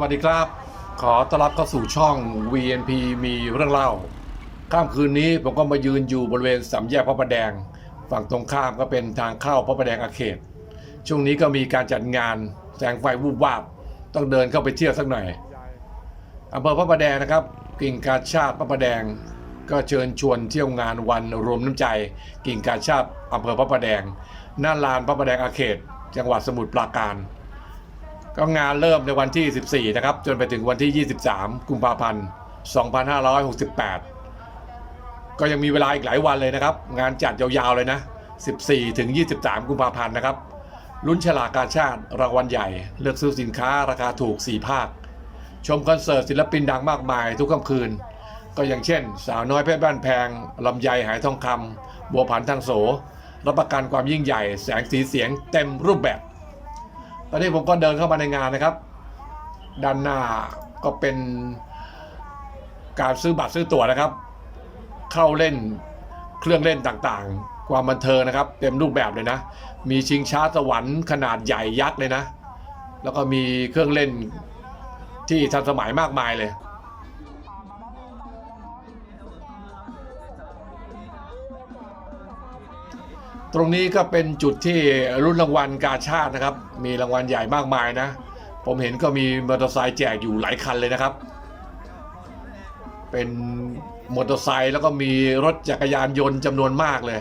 สวัสดีครับ ขอต้อนรับเข้าสู่ช่อง VNP มีเรื่องเล่าข้ามคืนนี้ผมก็มายืนอยู่บริเวณสามแยกพระประแดง ฝั่งตรงข้ามก็เป็นทางเข้าพระประแดงอาเขต ช่วงนี้ก็มีการจัดงานแสงไฟวูบวาบ ต้องเดินเข้าไปเที่ยวสักหน่อยอำเภอพระประแดงนะครับ กิ่งกาชาติพระประแดง ก็เชิญชวนเที่ยวงานวันรวมน้ำใจ กิ่งกาชาติอำเภอพระประแดงหน้าลานพระประแดงอาเขต จังหวัดสมุทรปราการ ก็งานเริ่มในวันที่ 14 นะครับ จนไปถึงวันที่ 23 กุมภาพันธ์ 2568 ก็ยังมีเวลาอีกหลายวันเลยนะครับ งานจัดยาวๆเลยนะ 14 ถึง 23 กุมภาพันธ์นะครับ ลุ้นฉลากกาชาติรางวัลใหญ่ เลือกซื้อสินค้าราคาถูก 4 ภาค ชมคอนเสิร์ตศิลปินดังมากมายทุกค่ำคืน ก็อย่างเช่น สาวน้อยเพชรบ้านแพงลำไยหายทองคำบัวผันทางโสรับประกันความยิ่งใหญ่ แสงสีเสียงเต็มรูปแบบ ตอนนี้ผมก็เดินเข้ามาในงานนะครับ ด้านหน้าก็เป็นการซื้อบัตรซื้อตั๋วนะครับ เข้าเล่นเครื่องเล่นต่างๆ ความบันเทิงนะครับ เต็มรูปแบบเลยนะ มีชิงช้าสวรรค์ขนาดใหญ่ยักษ์เลยนะ แล้วก็มีเครื่องเล่นที่ทันสมัยมากมายเลย ตรงนี้ก็เป็นจุดที่รุ่นรางวัลกาชาตินะครับ มีรางวัลใหญ่มากมายนะ ผมเห็นก็มีมอเตอร์ไซค์แจกอยู่หลายคันเลยนะครับ เป็นมอเตอร์ไซค์แล้วก็มีรถจักรยานยนต์จำนวนมากเลย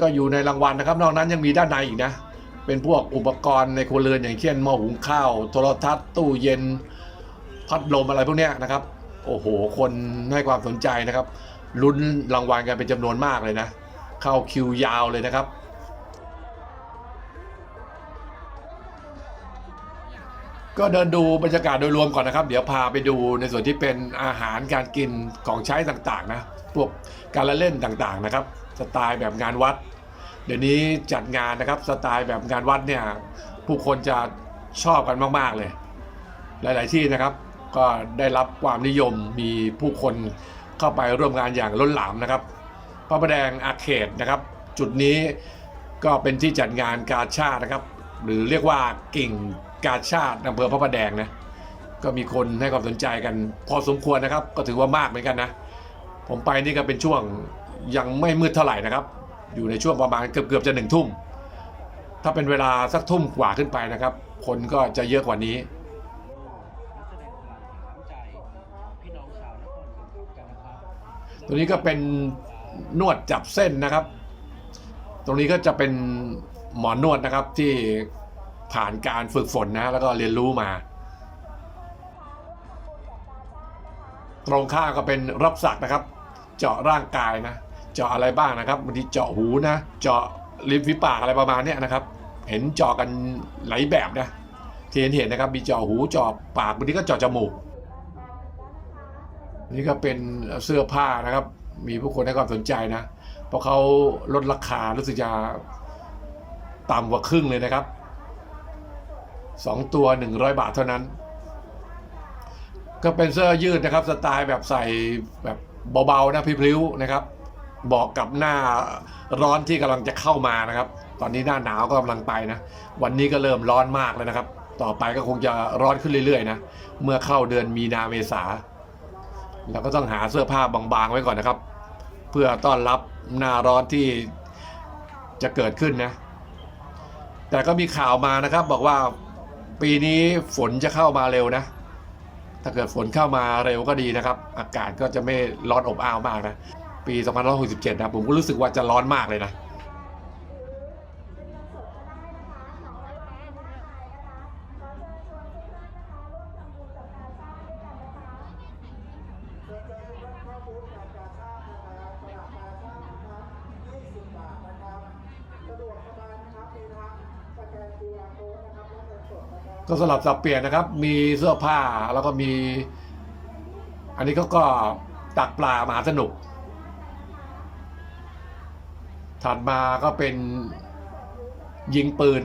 ก็อยู่ในรางวัลนะครับ นอกนั้นยังมีด้านในอีกนะ เป็นพวกอุปกรณ์ในครัวเรือนอย่างเช่นหม้อหุงข้าว โทรทัศน์ตู้เย็นพัดลมอะไรพวกนี้นะครับ โอ้โห คนให้ความสนใจนะครับลุ้นรางวัลกันเป็นจำนวนมากเลยนะ เข้าคิวยาวเลยนะครับ ก็เดินดูบรรยากาศโดยรวมก่อนนะครับ เดี๋ยวพาไปดูในส่วนที่เป็นอาหารการกินของใช้ต่างๆนะพวกการละเล่นต่างๆนะครับ สไตล์แบบงานวัด เดี๋ยวนี้จัดงานนะครับสไตล์แบบงานวัดเนี่ยผู้คนจะชอบกันมากๆเลย หลาย ๆ ที่นะครับ ก็ได้รับความนิยมมีผู้คนเข้าไปร่วมงานอย่างล้นหลามนะครับ พระประแดงอาเขตนะครับ จุดนี้ก็เป็นที่จัดงานกาชาตินะครับ หรือเรียกว่ากิ่งกาชาติอำเภอพระประแดงนะก็มีคนให้ความสนใจกัน พอสมควรนะครับ ก็ถือว่ามากเหมือนกันนะ ผมไปนี่ก็เป็นช่วงยังไม่มืดเท่าไหร่นะครับ อยู่ในช่วงประมาณเกือบเกือบๆจะหนึ่งทุ่ม ถ้าเป็นเวลาสักทุ่มกว่าขึ้นไปนะครับ คนก็จะเยอะกว่านี้แสดงความน้ำใจพี่น้องชาวนครปฐมกันนะครับตัวนี้ก็เป็น นวดจับเส้นนะครับ ตรงนี้ก็จะเป็นหมอนวดนะครับที่ผ่านการฝึกฝนนะแล้วก็เรียนรู้มา ตรงข้าก็เป็นรับสักนะครับ เจาะร่างกายนะ เจาะอะไรบ้างนะครับบางทีเจาะหูนะ เจาะริมฝีปากอะไรประมาณนี้นะครับ เห็นเจาะกันหลายแบบนะที่เห็นเห็นนะครับมีเจาะหูเจาะปากบางทีก็เจาะจมูกนี่ก็เป็นเสื้อผ้านะครับ มีผู้คนให้ความสนใจนะ เพราะเขาลดราคารู้สึกจะต่ำกว่าครึ่งเลยนะครับสองตัวหนึ่งร้อยบาทเท่านั้น ก็เป็นเสื้อยืดนะครับ สไตล์แบบใส่แบบเบาๆนะพริ้วๆนะครับ บอกกับหน้าร้อนที่กำลังจะเข้ามานะครับ ตอนนี้หน้าหนาวก็กำลังไปนะ วันนี้ก็เริ่มร้อนมากแล้วนะครับ ต่อไปก็คงจะร้อนขึ้นเรื่อยๆนะ เมื่อเข้าเดือนมีนาเมษาเราก็ต้องหาเสื้อผ้าบางๆไว้ก่อนนะครับ พื่อต้อนรับหน้าร้อนที่จะเกิดขึ้นนะ แต่ก็มีข่าวมานะครับ บอกว่าปีนี้ฝนจะเข้ามาเร็วนะ ถ้าเกิดฝนเข้ามาเร็วก็ดีนะครับ อากาศก็จะไม่ร้อนอบอ้าวมากนะ ปี 2567 นะ ผมก็รู้สึกว่าจะร้อนมากเลยนะ สลับสับเปลี่ยนนะครับ มีเสื้อผ้าแล้วก็มี อันนี้เขาก็ตักปลามหาสนุก ถัดมาก็เป็นยิงปืน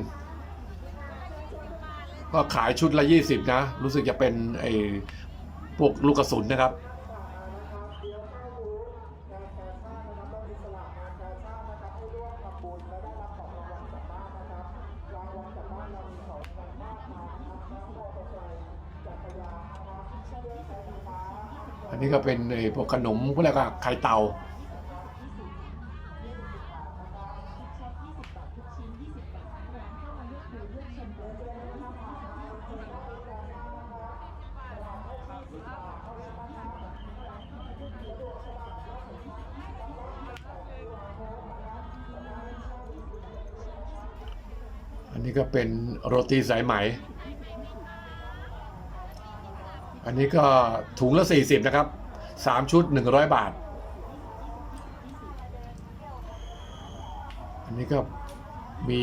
ก็ขายชุดละยี่สิบนะ รู้สึกจะเป็นไอ้พวกลูกกระสุนนะครับ นี้ก็เป็นไอ้พวกขนมพวกอะไรก็ไข่เต่าอันนี้ก็เป็นโรตีสายไหม อันนี้ก็ถุงละ 40 นะครับ 3 ชุด 100 บาท อันนี้ก็มี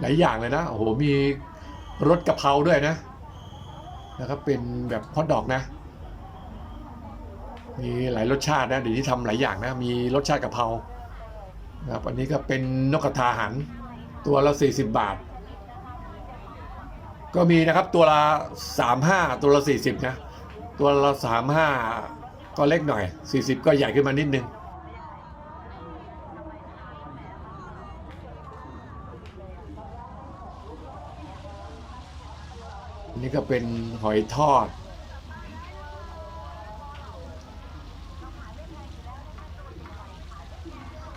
หลายอย่างเลยนะ โอ้โห มีรสกะเพราด้วยนะ นะครับ เป็นแบบฮอทดอกนะ มีหลายรสชาตินะ เดี๋ยวนี้ทำหลายอย่างนะ มีรสชาติกะเพรานะครับ อันนี้ก็เป็นนกกระทาหัน ตัวละ 40 บาท ก็มีนะครับตัวละ35ตัวละ40นะ ตัวละ35ก็เล็กหน่อย40ก็ใหญ่ขึ้นมานิดนึงนนี้ก็เป็นหอยทอด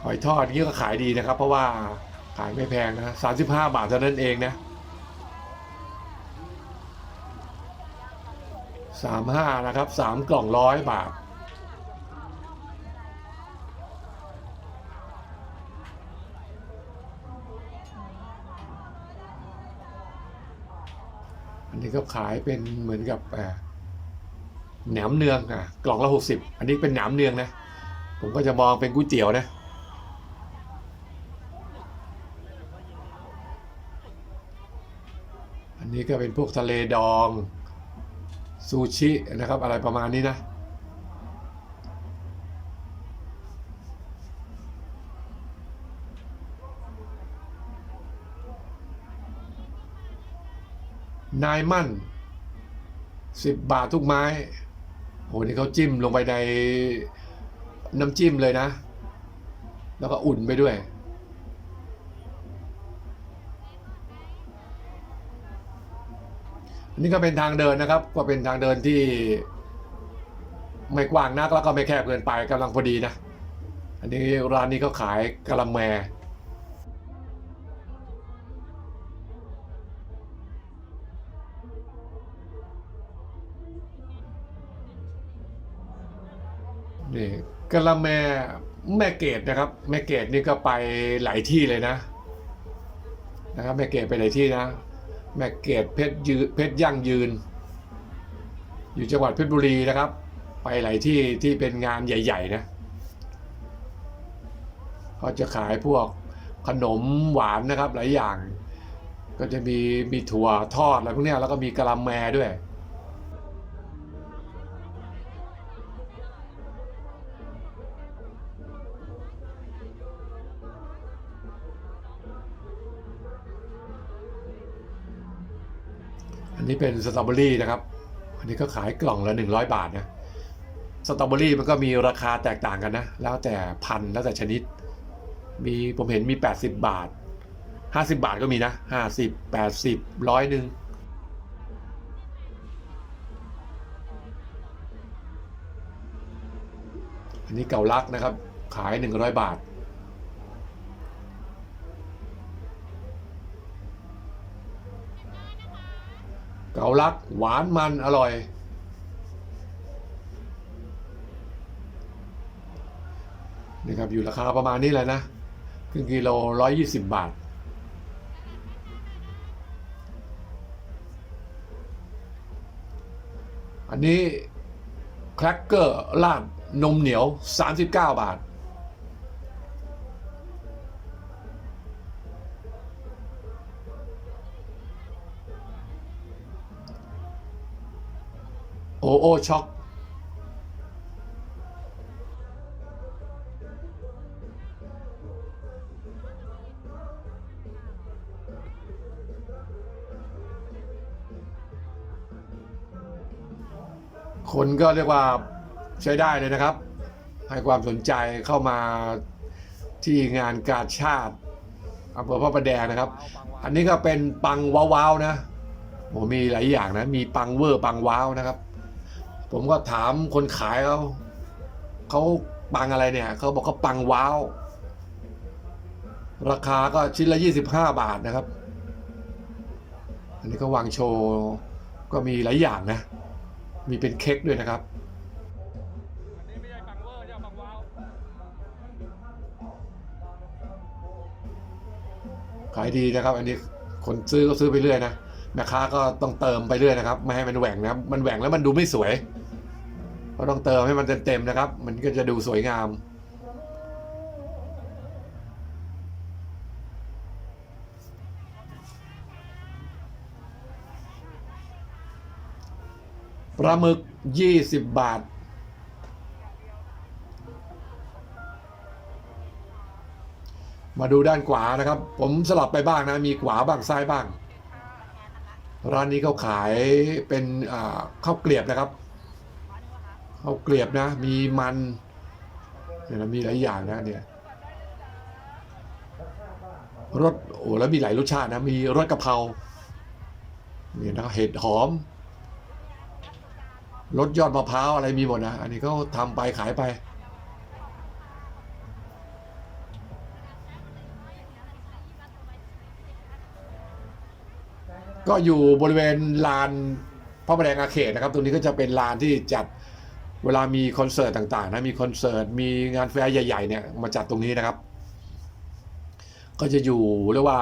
หอยทอดนี่ก็ขายดีนะครับ เพราะว่าขายไม่แพงนะ35บาทเท่านั้นเองนะ 35 นะครับ 3 กล่องร้อยบาท อันนี้ก็ขายเป็นเหมือนกับแหนมเนืองอะกล่องละ 60 อันนี้เป็นแหนมเนืองนะ ผมก็จะมองเป็นก๋วยเตี๋ยวนะอันนี้ก็เป็นพวกทะเลดอง ซูชินะครับอะไรประมาณนี้นะ นายมั่นสิบบาททุกไม้โหนี่เขาจิ้มลงไปในน้ำจิ้มเลยนะ แล้วก็อุ่นไปด้วย อันนี้ก็เป็นทางเดินนะครับ ก็เป็นทางเดินที่ ไม่กว้างนักแล้วก็ไม่แคบเกินไปกำลังพอดีนะ อันนี้ร้านนี้เขาขายกะละแมนี่กะละแมแม่เกดนะครับ แม่เกดนี่ก็ไปหลายที่เลยนะ นะครับแม่เกดไปหลายที่นะ แม่เกดเพชรยืเพชรยั่งยืน อยู่จังหวัดเพชรบุรีนะครับ ไปหลายที่ที่เป็นงานใหญ่ ๆ นะเขาจะขายพวกขนมหวานนะครับหลายอย่าง ก็จะมีมีถั่วทอดอะไรพวกนี้แล้วก็มีกะละแมด้วย นนี้เป็นสตรอเบอรี่นะครับ อันนี้ก็ขายกล่องละ100 บาทนะสตรอเบอรี่มันก็มีราคาแตกต่างกันนะ แล้วแต่พันธุ์แล้วแต่ชนิด มีผมเห็นมี 80 บาท 50 บาทก็มีนะ 50 80ร้อยหนึ่งอันนี้เก่าลักนะครับ ขาย 100 บาท เกาลักหวานมันอร่อย นี่ครับ อยู่ราคาประมาณนี้แหละนะครึ่งกิโลร้อยยี่สิบบาท อันนี้แครกเกอร์ราดนมเหนียว 39 บาท โอช็อกคนก็เรียกว่าใช้ได้เลยนะครับ ให้ความสนใจเข้ามาที่งานกาชาติอำเภอพระประแดงนะครับ อันนี้ก็เป็นปังว้าวๆนะโหมีหลายอย่างนะ มีปังเวอร์ปังว้าวนะครับ ผมก็ถามคนขายเขาเขาปังอะไรเนี่ยเขาบอกเขาปังว้าว ราคาก็ชิ้นละ 25 บาทนะครับ อันนี้ก็วางโชว์ ก็มีหลายอย่างนะ มีเป็นเค้กด้วยนะครับขายดีนะครับ อันนี้คนซื้อก็ซื้อไปเรื่อยนะแม่ค้าก็ต้องเติมไปเรื่อยนะครับ ไม่ให้มันแหว่งนะมันแหว่งแล้วมันดูไม่สวย ก็ต้องเติมให้มันเต็มๆนะครับ มันก็จะดูสวยงาม ปลาหมึก 20 บาท มาดูด้านขวานะครับ ผมสลับไปบ้างนะ มีขวาบ้างซ้ายบ้าง ร้านนี้เขาขายเป็นข้าวเกลียบนะครับ ข้าวเกลียบนะ มีมันเนี่ยนะมีหลายอย่างนะเนี่ยรสโอ้แล้วมีหลายรสชาตินะ มีรสกะเพราเนี่ยนะเห็ดหอมรสยอดมะพร้าวอะไรมีหมดนะ อันนี้เขาทำไปขายไปก็อยู่บริเวณลานพระประแดงอาเขตนะครับ ตรงนี้ก็จะเป็นลานที่จัด เวลามีคอนเสิร์ตต่างๆนะมีคอนเสิร์ตมีงานแฟร์ใหญ่ๆเนี่ยมาจัดตรงนี้นะครับ ก็จะอยู่เรียกว่า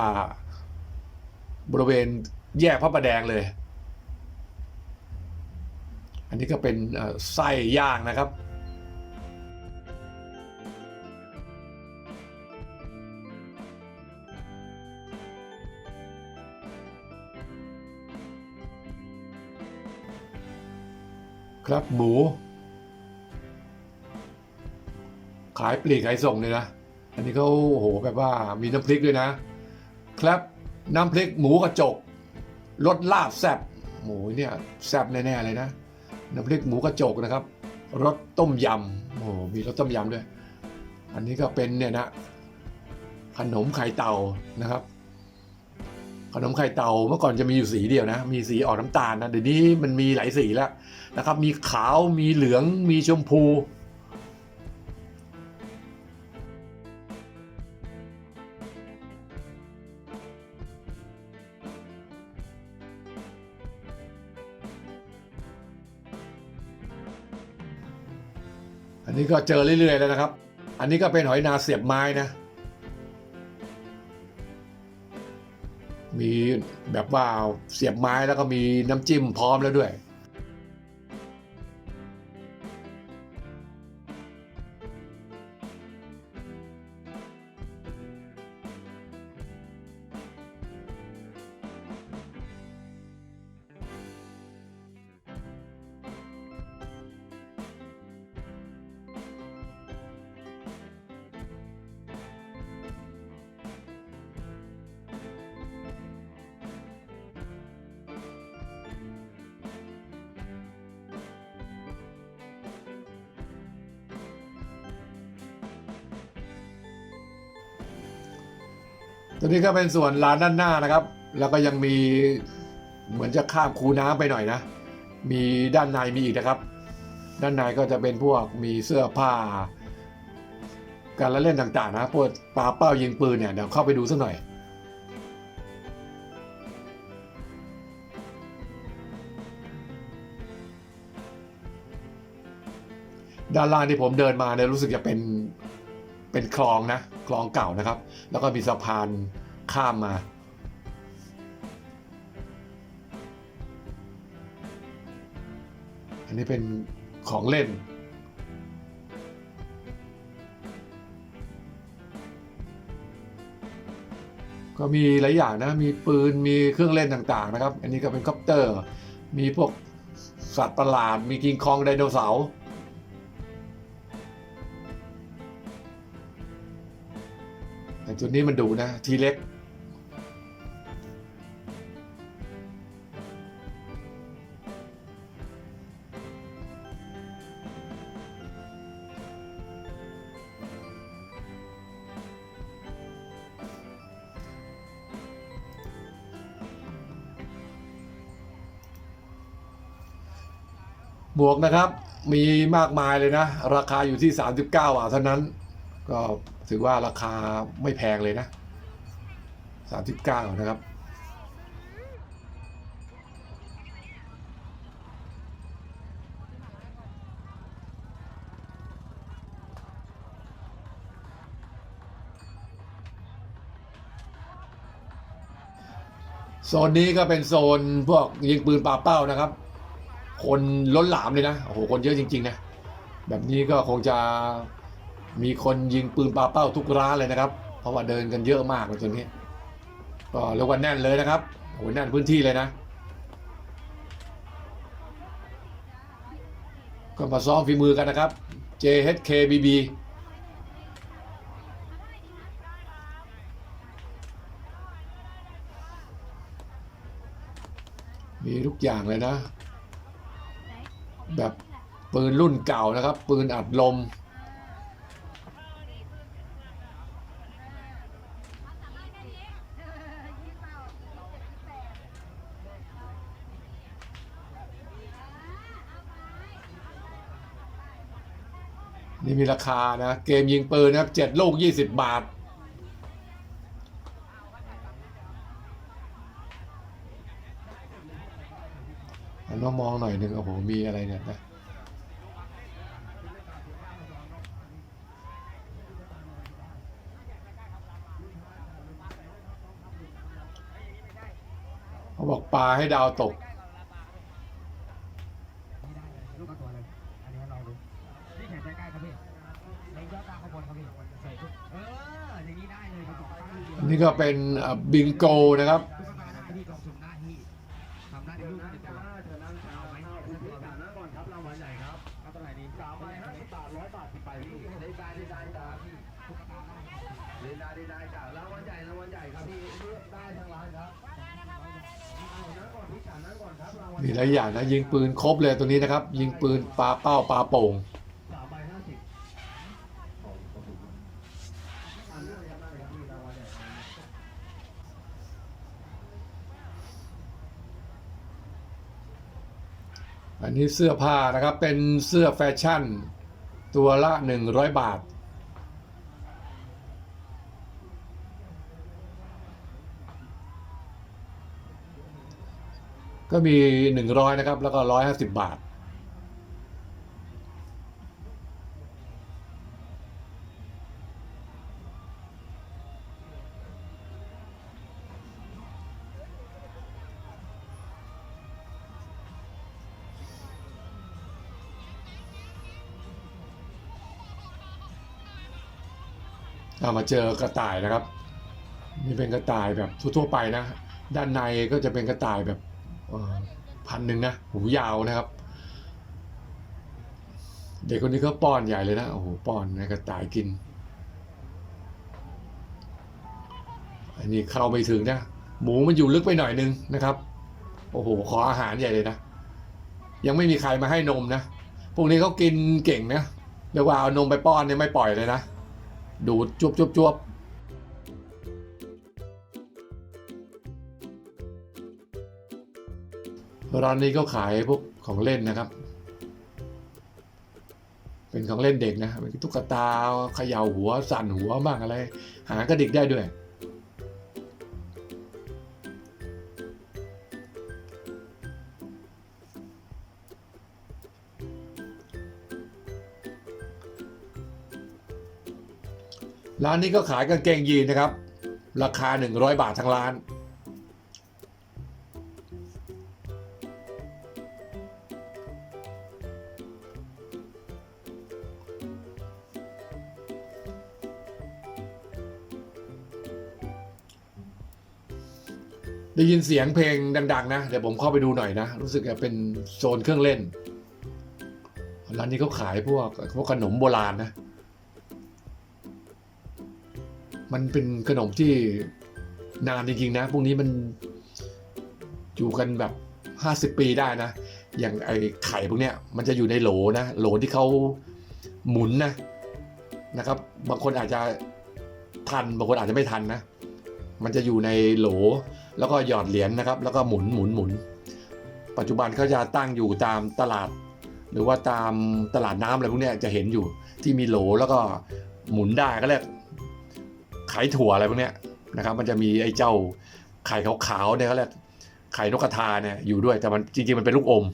บริเวณแยกพระประแดงเลย อันนี้ก็เป็นไส้ย่างนะครับครับหมู ขายปลีกขายส่งเลยนะ อันนี้เขาโอ้โหแบบว่ามีน้ำพริกด้วยนะ ครับน้ำพริกหมูกระจกรสลาบแซบหมูเนี่ยแซบแน่ๆเลยนะ น้ำพริกหมูกระจกนะครับรสต้มยำโอ้โหมีรสต้มยำด้วย อันนี้ก็เป็นเนี่ยนะขนมไข่เต่านะครับ ขนมไข่เต่าเมื่อก่อนจะมีอยู่สีเดียวนะ มีสีออกน้ำตาลนะเดี๋ยวนี้มันมีหลายสีแล้วนะครับ มีขาวมีเหลืองมีชมพู นนี้ก็เจอเรื่อยๆแล้วนะครับ อันนี้ก็เป็นหอยนาเสียบไม้นะ มีแบบว่าเสียบไม้แล้วก็มีน้ำจิ้มพร้อมแล้วด้วย นี้ก็เป็นส่วนลานด้านหน้านะครับ แล้วก็ยังมีเหมือนจะข้ามคูน้ำไปหน่อยนะ มีด้านในมีอีกนะครับ ด้านในก็จะเป็นพวกมีเสื้อผ้า การละเล่นต่างๆนะพวกปลาเป้ายิงปืนเนี่ยเดี๋ยวเข้าไปดูสักหน่อยด้านล่างที่ผมเดินมาเนี่ยรู้สึกจะเป็นเป็นคลองนะคลองเก่านะครับ แล้วก็มีสะพาน ข้ามมาอันนี้เป็นของเล่น ก็มีหลายอย่างนะ มีปืน มีเครื่องเล่นต่างๆนะครับ อันนี้ก็เป็นคอปเตอร์ มีพวกสัตว์ประหลาด มีกิงคองไดโนเสาร์ แต่ตัวนี้มันดูนะ ทีเล็ก หมวกนะครับมีมากมายเลยนะ ราคาอยู่ที่ 39 บาทเท่านั้น ก็ถือว่าราคาไม่แพงเลยนะ 39 นะครับโซนนี้ก็เป็นโซนพวกยิงปืนปาเป้านะครับ คนล้นหลามเลยนะโอ้โหคนเยอะจริง ๆ นะ แบบนี้ก็คงจะมีคนยิงปืนปาเป้าทุกร้านเลยนะครับ เพราะว่าเดินกันเยอะมากเลยตอนนี้ ก็เรียกว่าแน่นเลยนะครับโอ้โหแน่นพื้นที่เลยนะ ก็มาซ้อมฝีมือกันนะครับ JHKBB มีทุกอย่างเลยนะ แบบปืนรุ่นเก่านะครับ ปืนอัดลม นี่มีราคานะ เกมยิงปืนนะครับเจ็ดลูกยี่สิบบาท หันมามองหน่อยหนึ่งโอ้โหมีอะไรเนี่ยนะเขาบอกปลาให้ดาวตกลูกเอาตัวเลย อันนี้ลองดูนี่แขนใกล้ๆครับพี่เล็งยอดตาข้างบนครับพี่ใส่ชุดเอออย่างนี้ได้เลยครับอันนี้ก็เป็นบิงโกนะครับ มีหลายอย่างนะยิงปืนครบเลยตัวนี้นะครับ ยิงปืนปลาเป้าปลาโป่งอันนี้เลยครับได้ครับพี่รางวัลใหญ่ครับอันนี้เสื้อผ้านะครับเป็นเสื้อแฟชั่น ตัวละ 100 บาท ก็มี100นะครับ แล้วก็150บบาทเอามาเจอกระต่ายนะครับ นี่เป็นกระต่ายแบบทั่วๆไปนะ ด้านในก็จะเป็นกระต่ายแบบ พันหนึ่งนะหูยาวนะครับ เด็กคนนี้ก็ป้อนใหญ่เลยนะโอ้โหป้อนให้กระต่ายกิน อันนี้เข้าไปถึงนะ หมูมันอยู่ลึกไปหน่อยนึงนะครับ โอ้โหขออาหารใหญ่เลยนะ ยังไม่มีใครมาให้นมนะพวกนี้เขากินเก่งนะเรียกว่าเอานมไปป้อนเนี่ยไม่ปล่อยเลยนะดูดจวบจวบจวบ ร้านนี้ก็ขายพวกของเล่นนะครับ เป็นของเล่นเด็กนะเป็นตุ๊กตาเขย่าหัวสั่นหัวบ้างอะไร หากระดิกได้ด้วย ร้านนี้ก็ขายกางเกงยีนนะครับ ราคา 100 บาททั้งร้าน ได้ยินเสียงเพลงดัง ๆ นะ เดี๋ยวผมเข้าไปดูหน่อยนะ รู้สึกจะเป็นโซนเครื่องเล่น ร้านนี้เขาขายพวกพวกขนมโบราณนะ มันเป็นขนมที่นานจริง ๆ นะ พวกนี้มันอยู่กันแบบห้าสิบปีได้นะ อย่างไอ้ไข่พวกเนี้ย มันจะอยู่ในโหลนะ โหลที่เขาหมุนนะนะครับ บางคนอาจจะทัน บางคนอาจจะไม่ทันนะ มันจะอยู่ในโหล แล้วก็หยอดเหรียญนะครับ แล้วก็หมุนหมุนหมุน ปัจจุบันเขาจะตั้งอยู่ตามตลาด หรือว่าตามตลาดน้ำอะไรพวกนี้จะเห็นอยู่ที่มีโหลแล้วก็หมุนได้ก็เรียกไข่ถั่วอะไรพวกนี้นะครับ มันจะมีไอ้เจ้าไข่ขาวๆเนี่ยเขาเรียกไข่นกกระทาเนี่ยอยู่ด้วยแต่มันจริงๆมันเป็นลูกอม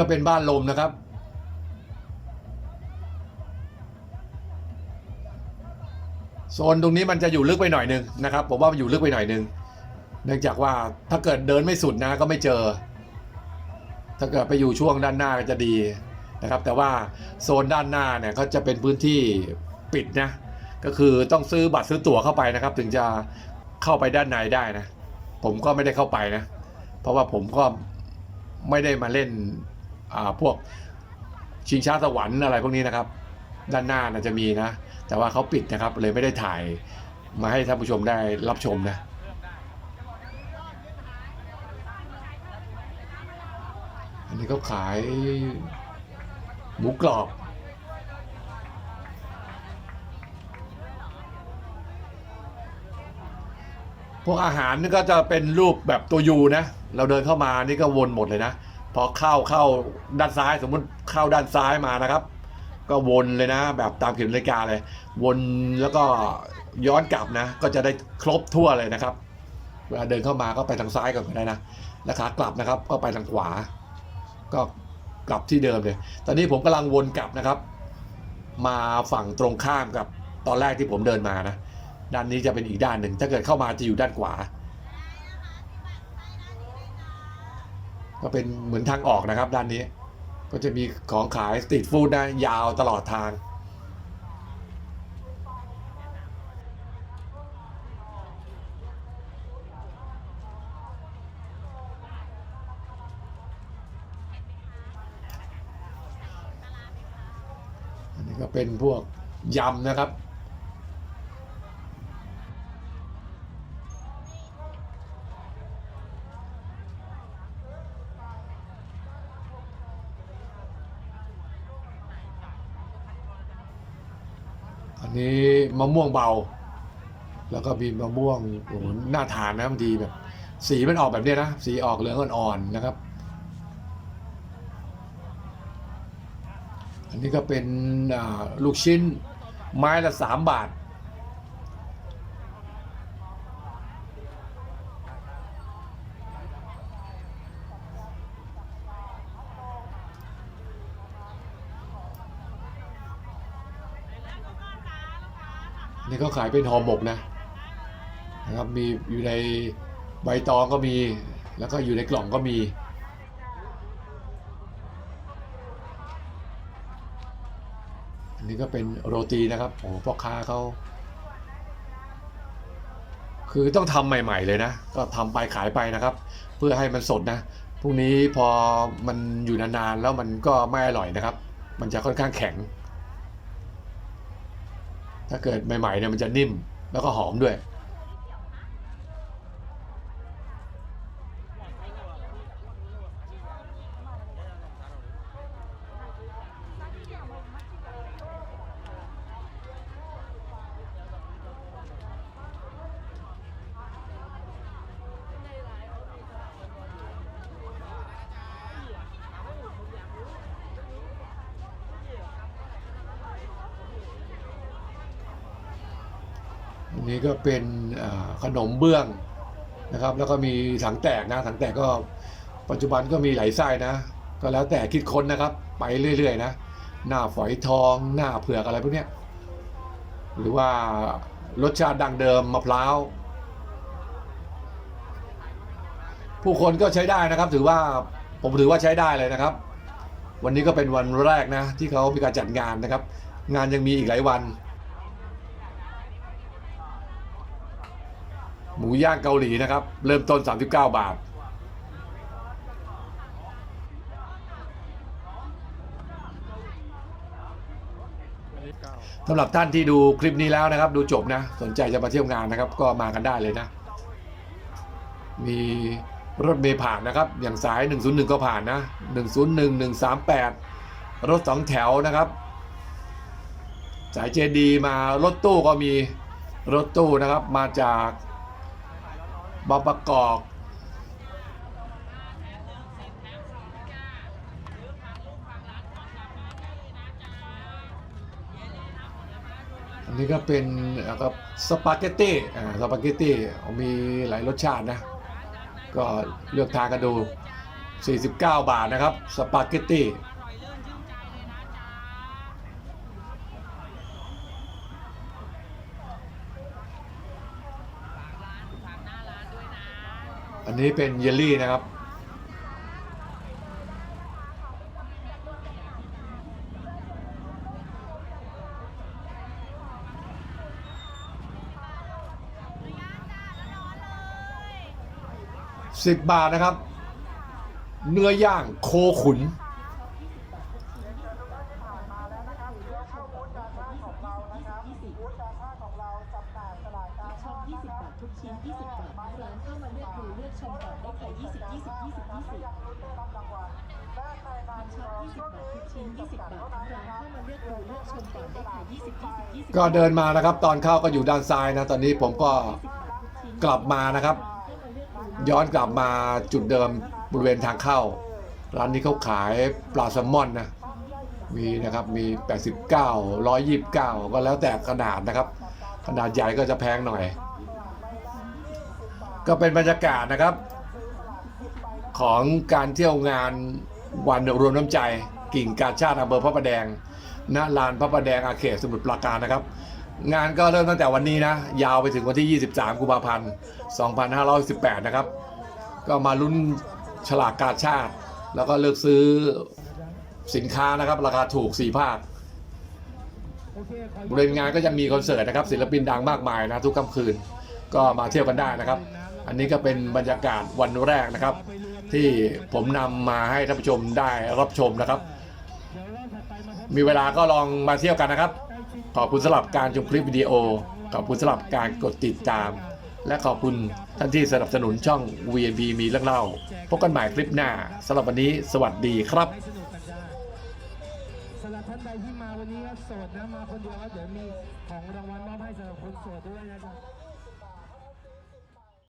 ก็เป็นบ้านลมนะครับ โซนตรงนี้มันจะอยู่ลึกไปหน่อยนึงนะครับผมว่ามันอยู่ลึกไปหน่อยนึงเนื่องจากว่าถ้าเกิดเดินไม่สุดนะก็ไม่เจอ ถ้าเกิดไปอยู่ช่วงด้านหน้าก็จะดีนะครับ แต่ว่าโซนด้านหน้าเนี่ยเขาจะเป็นพื้นที่ปิดนะ ก็คือต้องซื้อบัตรซื้อตั๋วเข้าไปนะครับ ถึงจะเข้าไปด้านในได้นะ ผมก็ไม่ได้เข้าไปนะ เพราะว่าผมก็ไม่ได้มาเล่น พวกชิงช้าสวรรค์อะไรพวกนี้นะครับ ด้านหน้าน่าจะมีนะ แต่ว่าเขาปิดนะครับ เลยไม่ได้ถ่ายมาให้ท่านผู้ชมได้รับชมนะอันนี้เขาขายหมูกรอบพวกอาหารนี่ก็จะเป็นรูปแบบตัวยูนะ เราเดินเข้ามานี่ก็วนหมดเลยนะ พอเข้าเข้าด้านซ้ายสมมุติเข้าด้านซ้ายมานะครับ ก็วนเลยนะ แบบตามเข็มนาฬิกาเลย วนแล้วก็ย้อนกลับนะ ก็จะได้ครบทั่วเลยนะครับเวลาเดินเข้ามาก็ไปทางซ้ายก่อนก็ได้นะแล้วขากลับนะครับ ก็ไปทางขวา ก็กลับที่เดิมเลย ตอนนี้ผมกำลังวนกลับนะครับ มาฝั่งตรงข้ามกับตอนแรกที่ผมเดินมานะ ด้านนี้จะเป็นอีกด้านหนึ่ง ถ้าเกิดเข้ามาจะอยู่ด้านขวา ก็เป็นเหมือนทางออกนะครับ ด้านนี้ ก็จะมีของขายสตรีทฟู้ดนะยาวตลอดทางอันนี้ก็เป็นพวกยำนะครับ นนี้มะม่วงเบา แล้วก็มีมะม่วงโอ้โหน่าทานนะบางทีแบบ สีมันออกแบบนี้นะ สีออกเหลืองอ่อนๆนะครับ อันนี้ก็เป็นลูกชิ้นไม้ละสามบาท ขาขายเป็นห่อหมกนะนะครับมีอยู่ในใบตองก็มี แล้วก็อยู่ในกล่องก็มีอันนี้ก็เป็นโรตีนะครับโอ้โหพ่อค้าเขาคือต้องทำใหม่ ๆ เลยนะ ก็ทำไปขายไปนะครับ เพื่อให้มันสดนะพรุ่งนี้พอมันอยู่นานๆแล้วมันก็ไม่อร่อยนะครับ มันจะค่อนข้างแข็ง ถ้าเกิดใหม่ๆเนี่ยมันจะนิ่มแล้วก็หอมด้วย เป็นขนมเบื้องนะครับ แล้วก็มีถังแตกนะถังแตกก็ปัจจุบันก็มีหลายไส้นะ ก็แล้วแต่คิดค้นนะครับ ไปเรื่อยๆนะหน้าฝอยทอง หน้าเผือกอะไรพวกเนี้ยหรือว่ารสชาติดังเดิมมะพร้าวผู้คนก็ใช้ได้นะครับ ถือว่าผมถือว่าใช้ได้เลยนะครับ วันนี้ก็เป็นวันแรกนะ ที่เขามีการจัดงานนะครับ งานยังมีอีกหลายวัน หมูย่างเกาหลีนะครับ เริ่มต้น 39 บาท สำหรับท่านที่ดูคลิปนี้แล้วนะครับ ดูจบนะ สนใจจะมาเที่ยวงานนะครับ ก็มากันได้เลยนะ มีรถเมล์ผ่านนะครับ อย่างสาย 101 ก็ผ่านนะ 101 138 รถสองแถวนะครับ สายเจดีมารถตู้ก็มีรถตู้นะครับมาจาก บางประกอบอันนี้ก็เป็นนะครับสปาเกตตี้อ่าสปาเกตตี้มีหลายรสชาตินะ ก็เลือกทานกันดู 49 บาทนะครับ สปาเกตตี้ อันนี้เป็นเยลลี่นะครับ สิบบาทนะครับ เนื้อย่างโคขุน ช็อป20 บาททุกชิ้น 20 บาทร้านเข้ามาเลือกดูเลือกชมก่อนได้ค่ะ20 20 20 20ช็อป20 บาททุกชิ้น 20 บาทร้านเข้ามาเลือกดูเลือกชมก่อนได้ค่ะ20 20 20 ก็เดินมานะครับ ตอนเข้าก็อยู่ด้านซ้ายนะ ตอนนี้ผมก็กลับมานะครับ ย้อนกลับมาจุดเดิมบริเวณทางเข้า ร้านนี้เขาขายปลาแซลมอนนะ มีนะครับมี 89 129 ก็แล้วแต่ขนาดนะครับ ขนาดใหญ่ก็จะแพงหน่อย ก็เป็นบรรยากาศนะครับ ของการเที่ยวงานวันรวมน้ำใจกิ่งกาชาติอำเภอพระประแดง ณลานพระประแดงอาเขตสมุทรปราการนะครับ งานก็เริ่มตั้งแต่วันนี้นะ ยาวไปถึงวันที่ 23 กุมภาพันธ์ 2518 นะครับ ก็มาลุ้นฉลากกาชาติ แล้วก็เลือกซื้อสินค้านะครับ ราคาถูก 4 ภาคบริเวณงานก็ยังมีคอนเสิร์ตนะครับศิลปินดังมากมายนะทุกค่ำคืนก็มาเที่ยวกันได้นะครับ อันนี้ก็เป็นบรรยากาศวันแรกนะครับ ที่ผมนำมาให้ท่านผู้ชมได้รับชมนะครับ มีเวลาก็ลองมาเที่ยวกันนะครับ ขอบคุณสำหรับการชมคลิปวิดีโอ ขอบคุณสำหรับการกดติดตาม และขอบคุณท่านที่สนับสนุนช่อง VNP มีเรื่องเล่า พบกันใหม่คลิปหน้าสำหรับวันนี้สวัสดีครับสำหรับท่านใดที่มาวันนี้ครับโสดนะมาคนเดียวครับเดี๋ยวมีของรางวัลมอบให้สำหรับคนโสดด้วยนะครับ